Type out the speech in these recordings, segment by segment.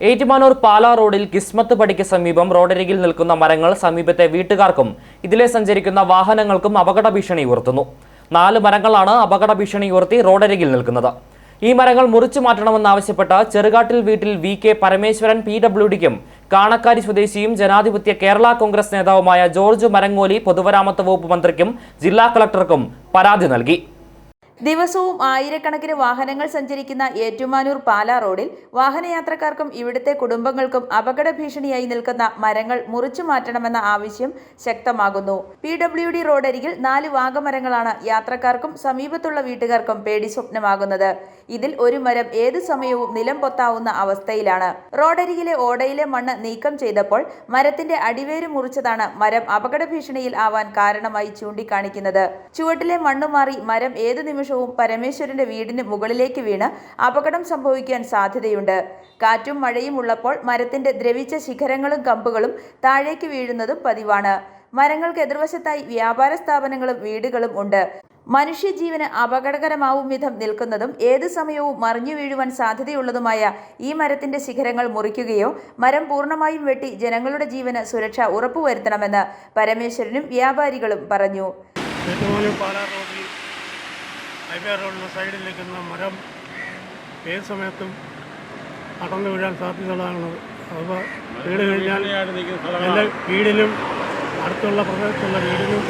ഏറ്റുമാനൂർ പാലാ റോഡിൽ കിസ്മത്ത് പടിക്ക് സമീപം റോഡരികിൽ നിൽക്കുന്ന മരങ്ങൾ സമീപത്തെ വീട്ടുകാർക്കും ഇതിലെ സഞ്ചരിക്കുന്ന വാഹനങ്ങൾക്കും അപകട ഭീഷണി ഉയർത്തുന്നു. നാല് മരങ്ങളാണ് അപകട ഭീഷണി ഉയർത്തി റോഡരികിൽ നിൽക്കുന്നത്. ഈ മരങ്ങൾ മുറിച്ചു മാറ്റണമെന്നാവശ്യപ്പെട്ട് ചെറുകാട്ടിൽ വീട്ടിൽ V K Parameswaran P W ഡിക്കും Kanakkari സ്വദേശിയും ജനാധിപത്യ കേരള കോൺഗ്രസ് നേതാവുമായ ജോർജ് മരങ്ങോലി പൊതുമരാമത്ത് വകുപ്പ് മന്ത്രിക്കും ജില്ലാ കളക്ടർക്കും പരാതി നൽകി. ദിവസവും ആയിരക്കണക്കിന് വാഹനങ്ങൾ സഞ്ചരിക്കുന്ന ഏറ്റുമാനൂർ പാലാ റോഡിൽ വാഹനയാത്രക്കാർക്കും ഇവിടുത്തെ കുടുംബങ്ങൾക്കും അപകട ഭീഷണിയായി നിൽക്കുന്ന മരങ്ങൾ മുറിച്ചു മാറ്റണമെന്ന ആവശ്യം ശക്തമാകുന്നു. പി ഡബ്ല്യു ഡി റോഡരികിൽ നാല് വാഗമരങ്ങളാണ് യാത്രക്കാർക്കും സമീപത്തുള്ള വീട്ടുകാർക്കും പേടി സ്വപ്നമാകുന്നത്. ഇതിൽ ഒരു മരം ഏത് സമയവും നിലം പൊത്താവുന്ന അവസ്ഥയിലാണ്. റോഡരികിലെ ഓടയിലെ മണ്ണ് നീക്കം ചെയ്തപ്പോൾ മരത്തിന്റെ അടിവേര് മുറിച്ചതാണ് മരം അപകട ഭീഷണിയിൽ ആവാൻ കാരണമായി ചൂണ്ടിക്കാണിക്കുന്നത്. ചുവട്ടിലെ മണ്ണ് മാറി മരം ഏതു നിമിഷവും പരമേശ്വരന്റെ വീടിന് മുകളിലേക്ക് വീണ് അപകടം സംഭവിക്കാൻ സാധ്യതയുണ്ട്. കാറ്റും മഴയും ഉള്ളപ്പോൾ മരത്തിന്റെ ദ്രവിച്ച ശിഖരങ്ങളും കമ്പുകളും താഴേക്ക് വീഴുന്നതും പതിവാണ്. മരങ്ങൾക്ക് എതിർവശത്തായി വ്യാപാര സ്ഥാപനങ്ങളും വീടുകളും ഉണ്ട്. മനുഷ്യജീവന് അപകടകരമാവും വിധം നിൽക്കുന്നതും ഏത് സമയവും മറിഞ്ഞു വീഴുവാൻ സാധ്യതയുള്ളതുമായ ഈ മരത്തിന്റെ ശിഖരങ്ങൾ മുറിക്കുകയോ മരം പൂർണമായും വെട്ടി ജനങ്ങളുടെ ജീവന് സുരക്ഷ ഉറപ്പുവരുത്തണമെന്ന് പരമേശ്വരനും വ്യാപാരികളും പറഞ്ഞു. ഹൈവേ റോഡിന് സൈഡിൽ നിൽക്കുന്ന മരം ഏത് സമയത്തും അടർന്നു വീഴാൻ സാധ്യതയുള്ളതാണ് അപ്പോൾ വീട് കഴിഞ്ഞാൽ എന്റെ വീടിലും അടുത്തുള്ള പ്രദേശത്തുള്ള വീടിനും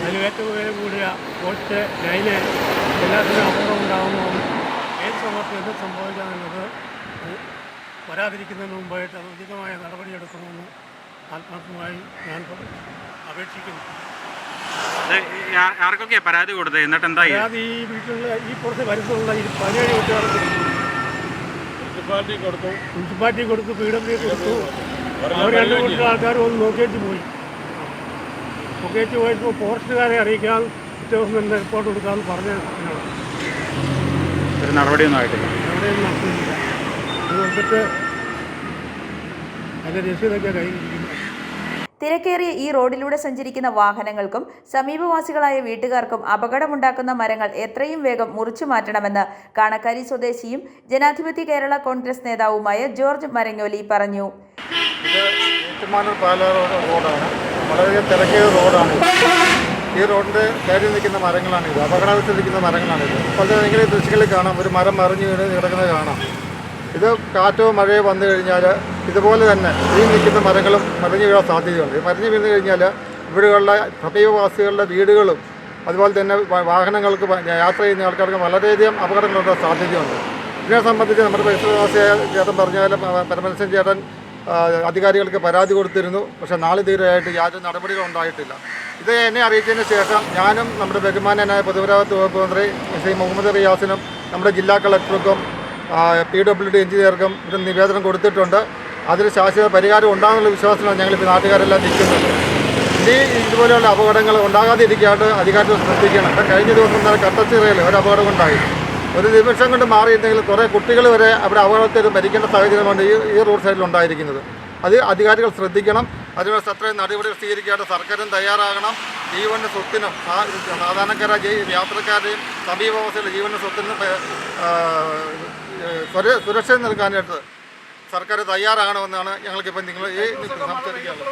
അതിൽ ഏറ്റവും ഉയരം കൂടിയ പോസ്റ്റ് ലൈന് എല്ലാത്തിനും അപകടം ഉണ്ടാകുന്നതും ഏത് സമയത്ത് എന്ത് സംഭവിക്കാമെന്നത് വരാതിരിക്കുന്നതിന് മുമ്പായിട്ട് അത് ഉചിതമായ നടപടിയെടുക്കണമെന്ന് ആത്മാർത്ഥമായി ഞാൻ അപേക്ഷിക്കുന്നു. ആർക്കൊക്കെയാണ് പരാതി കൊടുത്തത്? എന്നിട്ട് എന്താ പരാതി ഈ വീട്ടിലുള്ള ഈ പുറത്ത് വരുത്തുള്ള ഈ പതിനേഴ് കുട്ടികൾക്ക് മുനിസിപ്പാലിറ്റി കൊടുത്തു. മുനിസിപ്പാലിറ്റി കൊടുത്തു പി ഡബ്ല്യു കൊടുത്തു. അവർ രണ്ടു കൂട്ടം ആൾക്കാർ ഒന്ന് നോക്കിയിട്ട് പോയി. നോക്കിയേച്ച് പോയപ്പോൾ ഫോറസ്റ്റുകാരെ അറിയിക്കാൻ തന്നെ റിപ്പോർട്ട് കൊടുക്കാമെന്ന് പറഞ്ഞ ഒരു നടപടിയൊന്നും ആയിട്ടില്ല. നടപടിയൊന്നും നടത്തുന്നില്ല അത് വന്നിട്ട് അതിന്റെ രസീതൊക്കെ കയ്യിലിരിക്കുന്നു. തിരക്കേറിയ ഈ റോഡിലൂടെ സഞ്ചരിക്കുന്ന വാഹനങ്ങൾക്കും സമീപവാസികളായ വീട്ടുകാർക്കും അപകടമുണ്ടാക്കുന്ന മരങ്ങൾ എത്രയും വേഗം മുറിച്ചു മാറ്റണമെന്ന് കാണക്കാരി സ്വദേശിയും ജനാധിപത്യ കേരള കോൺഗ്രസ് നേതാവുമായ ജോർജ് മരങ്ങോലി പറഞ്ഞു. റോഡാണ്. വളരെ തിരക്കിയ റോഡാണ് ഈ റോഡിന്റെ സൈഡിൽ നിൽക്കുന്ന മരങ്ങളാണിത് അപകടാവസ്ഥയിൽ നിൽക്കുന്ന മരങ്ങളാണിത് അപ്പോൾ നിങ്ങൾ ദൃശ്യങ്ങളിൽ കാണാം. ഒരു മരം മറിഞ്ഞ് വീണ് കിടക്കുന്നത് കാണാം. ഇത് കാറ്റോ മഴയോ വന്നു കഴിഞ്ഞാൽ ഇതുപോലെ തന്നെ ഈ നിൽക്കുന്ന മരങ്ങളും മറിഞ്ഞു വീഴാൻ സാധ്യതയുണ്ട്. മറിഞ്ഞു വീണ് കഴിഞ്ഞാൽ ഇവിടെയുള്ള സമീപവാസികളുടെ വീടുകളും അതുപോലെ തന്നെ വാഹനങ്ങൾക്ക് യാത്ര ചെയ്യുന്ന ആൾക്കാർക്ക് വളരെയധികം അപകടങ്ങളുണ്ടാകാൻ സാധ്യതയുണ്ട്. ഇതിനെ സംബന്ധിച്ച് നമ്മുടെ പരിസരവാസിയായ ചേട്ടൻ പറഞ്ഞ പോലെ പ- ചേട്ടൻ അധികാരികൾക്ക് പരാതി കൊടുത്തിരുന്നു. പക്ഷെ നാളെ തീരെയായിട്ട് യാതൊരു നടപടികളും ഉണ്ടായിട്ടില്ല. ഇത് എന്നെ അറിയിച്ചതിന് ശേഷം ഞാനും നമ്മുടെ ബഹുമാനനായ പൊതുമരാമത്ത് വകുപ്പ് മന്ത്രി ശ്രീ മുഹമ്മദ് റിയാസിനും നമ്മുടെ ജില്ലാ കളക്ടർക്കും പി ഡബ്ല്യു ഡി എഞ്ചിനീയർക്കും ഒരു നിവേദനം കൊടുത്തിട്ടുണ്ട്. അതിന് ശാശ്വത പരിഹാരം ഉണ്ടാകുന്നുള്ള വിശ്വാസത്തിലാണ് ഞങ്ങളിപ്പോൾ നാട്ടുകാരെല്ലാം നിൽക്കുന്നത്. ഇനി ഇതുപോലെയുള്ള അപകടങ്ങൾ ഉണ്ടാകാതിരിക്കാണ്ട് അധികാരികൾ ശ്രദ്ധിക്കണം. കഴിഞ്ഞ ദിവസം തന്നെ കട്ടച്ചിറയിൽ ഒരു അപകടം ഉണ്ടായി. ഒരു നിമിഷം കൊണ്ട് മാറിയിട്ടെങ്കിൽ കുറേ കുട്ടികൾ വരെ അവിടെ അപകടത്തിൽ മരിക്കേണ്ട സാഹചര്യമാണ് ഈ ഈ റോഡ് സൈഡിൽ ഉണ്ടായിരിക്കുന്നത്. അത് അധികാരികൾ ശ്രദ്ധിക്കണം. അതിനുള്ള സത്രയും നടപടികൾ സ്വീകരിക്കാതെ സർക്കാരും തയ്യാറാകണം. ജീവന്റെ സ്വത്തിനും സാധാരണക്കാരായ യാത്രക്കാരുടെയും സമീപവാസികളുടെ ജീവന്റെ സ്വത്തിനും സുരക്ഷ നൽകാനായിട്ട് സർക്കാർ തയ്യാറാകണമെന്നാണ് ഞങ്ങൾക്കിപ്പോൾ നിങ്ങൾ ഈ സംസാരിക്കാനുള്ളത്.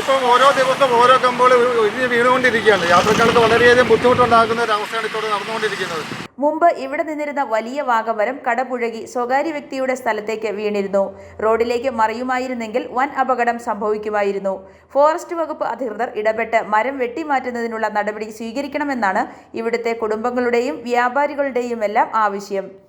ഇപ്പം ഓരോ ദിവസവും ഓരോ കമ്പുകൾ ഒഴിഞ്ഞ് വീണുകൊണ്ടിരിക്കുകയാണ്. യാത്രക്കാർക്ക് വളരെയധികം ബുദ്ധിമുട്ടുണ്ടാക്കുന്ന ഒരു അവസ്ഥയാണ് ഇപ്പോൾ നടന്നുകൊണ്ടിരിക്കുന്നത്. മുമ്പ് ഇവിടെ നിന്നിരുന്ന വലിയ വാഗമരം കടപുഴകി സ്വകാര്യ വ്യക്തിയുടെ സ്ഥലത്തേക്ക് വീണിരുന്നു. റോഡിലേക്ക് മറിയുമായിരുന്നെങ്കിൽ വൻ അപകടം സംഭവിക്കുമായിരുന്നു. ഫോറസ്റ്റ് വകുപ്പ് അധികൃതർ ഇടപെട്ട് മരം വെട്ടിമാറ്റുന്നതിനുള്ള നടപടി സ്വീകരിക്കണമെന്നാണ് ഇവിടുത്തെ കുടുംബങ്ങളുടെയും വ്യാപാരികളുടെയും എല്ലാം ആവശ്യം.